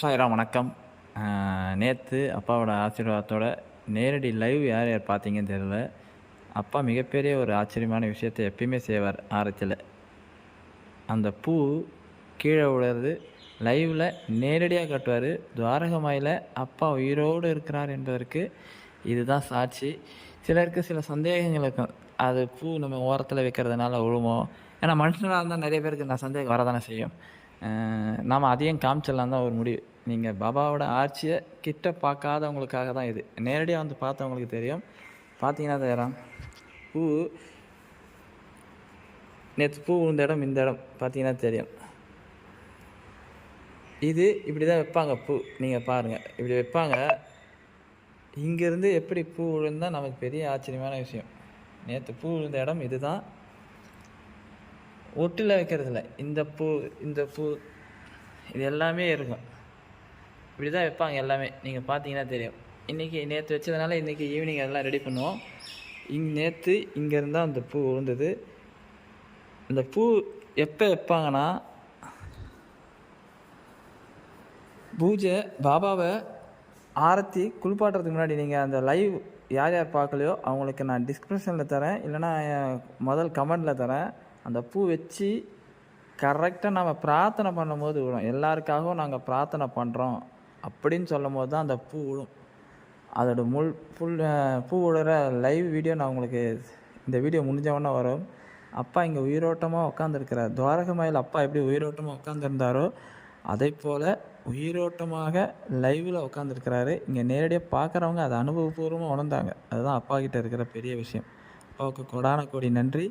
சாய்ராம் வணக்கம். நேற்று அப்பாவோட ஆசீர்வாதத்தோட நேரடி லைவ் யார் யார் பார்த்தீங்கன்னு தெரியல. அப்பா மிகப்பெரிய ஒரு ஆச்சரியமான விஷயத்தை எப்பயுமே செய்வார் ஆரத்தில். அந்த பூ கீழே விழுறது லைவில் நேரடியாக கட்டுவார். துவாரகமாயில் அப்பா உயிரோடு இருக்கிறார் என்பதற்கு இதுதான் சாட்சி. சிலருக்கு சில சந்தேகங்கள் இருக்கும். அது பூ நம்ம ஓரத்தில் வைக்கிறதுனால விழுமோ ஏன்னா மனுஷனாக இருந்தால் நிறைய பேருக்கு இந்த சந்தேகம் வரதானே செய்யும். நாம் அதையும் காமிச்சிடலாம் தான் ஒரு முடிவு. நீங்கள் பாபாவோட ஆட்சியை கிட்ட பார்க்காதவங்களுக்காக தான் இது. நேரடியாக வந்து பார்த்தவங்களுக்கு தெரியும். பார்த்தீங்கன்னா தெரியும் பூ. நேற்று பூ விழுந்த இடம் இந்த இடம் பார்த்தீங்கன்னா தெரியும். இது இப்படி தான் வைப்பாங்க பூ. நீங்கள் பாருங்கள் இப்படி வைப்பாங்க. இங்கேருந்து எப்படி பூ விழுந்தால் நமக்கு பெரிய ஆச்சரியமான விஷயம். நேற்று பூ விழுந்த இடம் இதுதான். ஒட்டில் வைக்கிறதில்ல. இந்த பூ இந்த பூ இது எல்லாமே இருக்கும். இப்படி தான் வைப்பாங்க எல்லாமே. நீங்கள் பார்த்தீங்கன்னா தெரியும். இன்றைக்கி நேற்று வச்சதுனால இன்றைக்கி ஈவினிங் அதெல்லாம் ரெடி பண்ணுவோம். இங் நேற்று இங்கேருந்து அந்த பூ விழுந்தது இந்த பூ எப்போ வைப்பாங்கன்னா பூஜை பாபாவை ஆரத்தி குளிப்பாட்டுறதுக்கு முன்னாடி நீங்கள் அந்த லைவ் யார் யார் பார்க்கலையோ அவங்களுக்கு நான் டிஸ்கிரிப்ஷனில் தரேன். இல்லைனா முதல் கமெண்டில் தரேன். அந்த பூ வச்சு கரெக்டாக நம்ம பிரார்த்தனை பண்ணும்போது விடும் எல்லாருக்காகவும் நாங்கள் பிரார்த்தனை பண்ணுறோம் அப்படின்னு சொல்லும் போது தான் அந்த பூ விடும் அதோட முள் புல் பூ விடுற லைவ் வீடியோ நான் உங்களுக்கு இந்த வீடியோ முடிஞ்சவொன்னே வரும். அப்பா இங்கே உயிரோட்டமாக உட்காந்துருக்கிறார் துவாரகமாயில் அப்பா எப்படி உயிரோட்டமாக உட்காந்துருந்தாரோ அதே போல் உயிரோட்டமாக லைவில் உட்காந்துருக்கிறாரு இங்கே நேரடியாக பார்க்குறவங்க அதை அனுபவபூர்வமாக உணர்ந்தாங்க. அதுதான் அப்பா கிட்டே இருக்கிற பெரிய விஷயம். அப்பாவுக்கு கொடான கோடி நன்றி.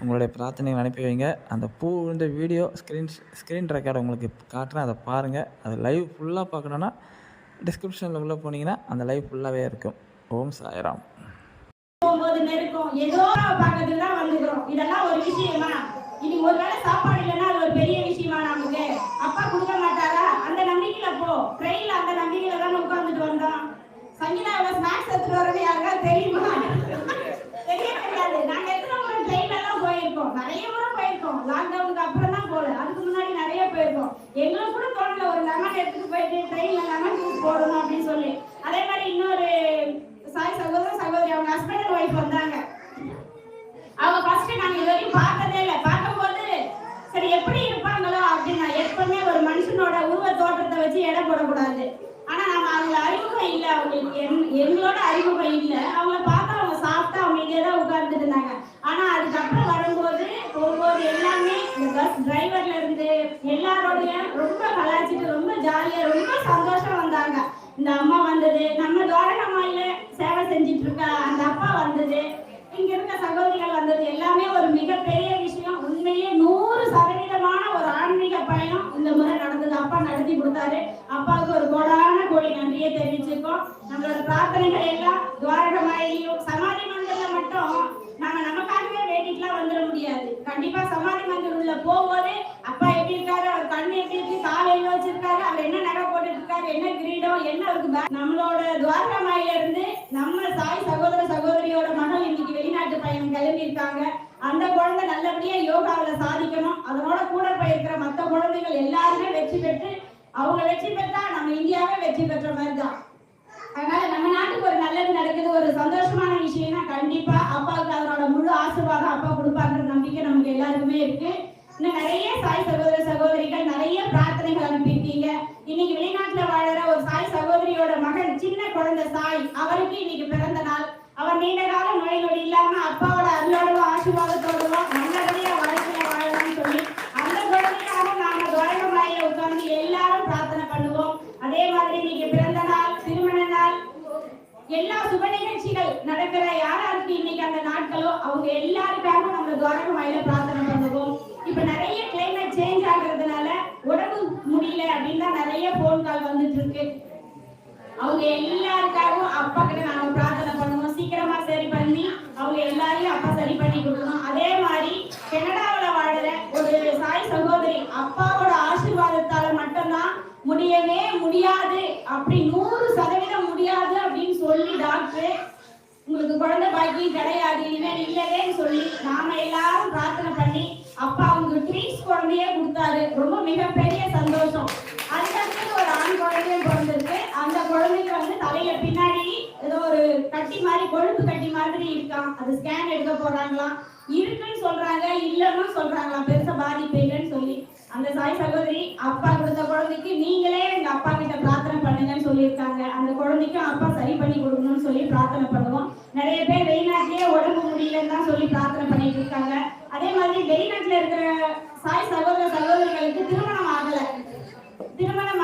உங்களுடைய பிரார்த்தனைகள் அனுப்பி வைங்க. அந்த பூ விழுந்த வீடியோ ஸ்க்ரீன் ஸ்க்ரீன் ரெக்கார்டு உங்களுக்கு காட்டுறேன். அதை பாருங்கள் அது லைவ் ஃபுல்லாக பார்க்கணுன்னா டிஸ்கிரிப்ஷனில் உள்ளே போனீங்கன்னா அந்த லைவ் ஃபுல்லாகவே இருக்கும். ஓம் சாயராம். போகும்போது நெருக்கம் ஏதோ பக்கத்துல தான் வந்துக்கிறோம். இதெல்லாம் ஒரு விஷயமா? இன்னைக்கு ஒரு வேளை சாப்பாடு இல்லைன்னா அது ஒரு பெரிய விஷயம் நமக்கு அப்பா கொடுக்க மாட்டாரா அந்த நம்பிக்கையில போ ட்ரெயின்ல அந்த நம்பிக்கையில தான் உட்கார்ந்துட்டு வந்தோம் சங்கீதாவோட ஸ்நாக்ஸ் எடுத்துட்டு வரது யாருக்கா தெரியுமா தெரிய தெரியாது நாங்க எத்தனை முறை ட்ரெயின்ல எல்லாம் போயிருக்கோம். நிறைய முறை போயிருக்கோம். லாக்டவுனுக்கு அப்புறம் தான் போல அதுக்கு முன்னாடி நிறைய போயிருக்கோம். எங்களுக்கு கூட தோணல. ஒரு லெமன் எடுத்துட்டு போயிட்டு ட்ரெயின்ல லெமன் ஜூஸ் போடணும் அப்படின்னு சொல்லி. அதே மாதிரி இன்னொரு சாய் சகோதர சகோதரி அவங்க ஹஸ்பண்ட் அண்ட் ஒய்ஃப் வந்தாங்க. அவங்க ஃபர்ஸ்ட் நாங்க இது வரைக்கும் பார்த்ததே இல்லை. பார்க்கும்போது சரி எப்படி இருப்பாங்களோ அப்படின்னா எப்பவுமே ஒரு மனுஷனோட உருவ தோற்றத்தை வச்சு எடை போடக்கூடாது. ஆனா நம்ம அவங்கள அறிமுகம் இல்லை. அவங்களுக்கு என்- எங்களோட அறிமுகம் இல்லை. அவங்கள பார்த்து சாப்பிட்டா அவங்க இங்கே தான் உட்கார்ந்துட்டு இருந்தாங்க. ஆனா அதுக்கப்புறம் வரும்போது போகும்போது எல்லாமே இந்த பஸ் டிரைவர்ல இருந்து எல்லாரோடைய ரொம்ப கலாய்ச்சிட்டு ரொம்ப ஜாலியா ரொம்ப சந்தோஷம் வந்தாங்க. இந்த அம்மா வந்தது நம்ம தோரணமாயில சேவை செஞ்சுட்டு இருக்க? அந்த அப்பா வந்தது இங்க இருக்க சகோதரிகள் வந்தது எல்லாமே ஒரு மிகப்பெரிய விஷயம். உண்மையே நூறு சதவீதமான ஒரு ஆன்மீக பயணம் இந்த முறை நடந்தது. அப்பா நடத்தி கொடுத்தாரு. அப்பாவுக்கு ஒரு கோடான கோடி நன்றியை தெரிவிச்சிருக்கோம் நம்மளோட பிரார்த்தனைகள் எல்லாம் துவாரகமாயிலையும் சமாதி மந்திரில மட்டும் நாங்க நமக்காகவே வேண்டிட்டுலாம் வந்துட முடியாது கண்டிப்பா சமாதி மந்திர் உள்ள போகும்போது அப்பா எப்படி இருக்காரு அவர் கண்ணு எப்படி இருக்கு வச்சிருக்காரு அவர் என்ன நகை போட்டுட்டு இருக்காரு என்ன கிரீடம் என்ன இருக்கு நம்மளோட துவாரகமாயில இருந்து நம்ம சாய் சகோதர சகோதரியோட மகள் இன்னைக்கு வெளிநாட்டு பயணம் கிளம்பி இருக்காங்க அந்த குழந்தை நல்லபடியா யோகாவில சாதிக்கணும். அதனோட கூட போயிருக்கிற மத்த குழந்தைகள் எல்லாருமே வெற்றி பெற்று அவங்க வெற்றி பெற்றா நம்ம இந்தியாவே வெற்றி பெற்ற மாதிரி தான் அதனால நம்ம நாட்டுக்கு ஒரு நல்லது நடக்குது ஒரு சந்தோஷமான விஷயம்னா கண்டிப்பா அப்பாவுக்கு அதனோட முழு ஆசீர்வாதம் அப்பா கொடுப்பாங்கிற நம்பிக்கை நமக்கு எல்லாருக்குமே இருக்கு. இன்னும் நிறைய சாய் சகோதர சகோதரிகள் நிறைய பிரார்த்தனைகள் அனுப்பியிருக்கீங்க. இன்னைக்கு வெளிநாட்டுல வாழற ஒரு சாய் சகோதரியோட மகன் சின்ன குழந்தை சாய் அவருக்கு இன்னைக்கு பிறந்த நாள். அவர் நீண்ட காலம் நோய் நொடி இல்லாம அப்பாவோட அருளோடவும் ஆசீர்வாதத்தோடவும் நல்லபடியா வாழ்க்கையில வாழணும்னு சொல்லி அந்த குழந்தைக்காக நாம துவரகமாயில உட்கார்ந்து எல்லாரும் பிரார்த்தனை பண்ணுவோம். அதே மாதிரி இன்னைக்கு பிறந்த நாள் திருமண நாள் எல்லா சுப நிகழ்ச்சிகள் நடக்கிற யாராருக்கு இன்னைக்கு அந்த நாட்களோ அவங்க எல்லாருக்காக நம்ம துவரகமாயில பிரார்த்தனை பண்ணுவோம். இப்ப நிறைய கிளைமேட் சேஞ்ச் ஆகுறதுனால உடம்பு முடியல அப்படின்னு தான் நிறைய போன் கால் வந்துட்டு இருக்கு. அவங்க எல்லாருக்காகவும் அப்பா கிட்ட நாங்க பிரார்த்தனை பண்ணுவோம். சீக்கிரமா சரி பண்ணி அவங்க எல்லாரையும் அப்பா சரி பண்ணி கொடுக்கணும். அதே மாதிரி கனடாவில வாழுற ஒரு சாய் சகோதரி அப்பாவோட ஆசீர்வாதத்தால மட்டும்தான் முடியவே முடியாது. அப்படி நூறு சதவீதம் முடியாது அப்படின்னு சொல்லி டாக்டர் உங்களுக்கு குழந்தை பாக்கியம் கிடையாது. இனிமேல் இல்லவேன்னு சொல்லி நாம எல்லாரும் பிரார்த்தனை பண்ணி அப்பா அவங்க ட்ரீஸ் குழந்தையே கொடுத்தாரு. ரொம்ப மிகப்பெரிய சந்தோஷம். அதுக்கடுத்து ஒரு ஆண் குழந்தைய பிறந்ததுக்கு அந்த குழந்தைக்கு வந்து வயிற்றுல பின்னாடி ஏதோ ஒரு கட்டி மாதிரி கொழுப்பு கட்டி மாதிரி இருக்கான் அது ஸ்கேன் எடுக்க போறாங்களாம். இருக்குன்னு சொல்றாங்க இல்லைன்னு சொல்றாங்களாம். பெருசா பாதிப்பு இல்லைன்னு சொல்லி. அந்த சாய் சகோதரி அப்பா கொடுத்த குழந்தைக்கு நீங்களே எங்க அப்பா கிட்ட பிரார்த்தனை பண்ணுங்கன்னு சொல்லியிருக்காங்க. அந்த குழந்தைக்கும் அப்பா சரி பண்ணி கொடுக்கணும்னு சொல்லி பிரார்த்தனை பண்ணுவோம். நிறைய பேர் வெளிநாட்டிலேயே உடம்பு முடியலன்னு தான் சொல்லி பிரார்த்தனை பண்ணிட்டு இருக்காங்க. அதே மாதிரி வெளிநாட்டுல இருக்கிற சாய் சகோதர சகோதரர்களுக்கு திருமணம் ஆகல. திருமணம்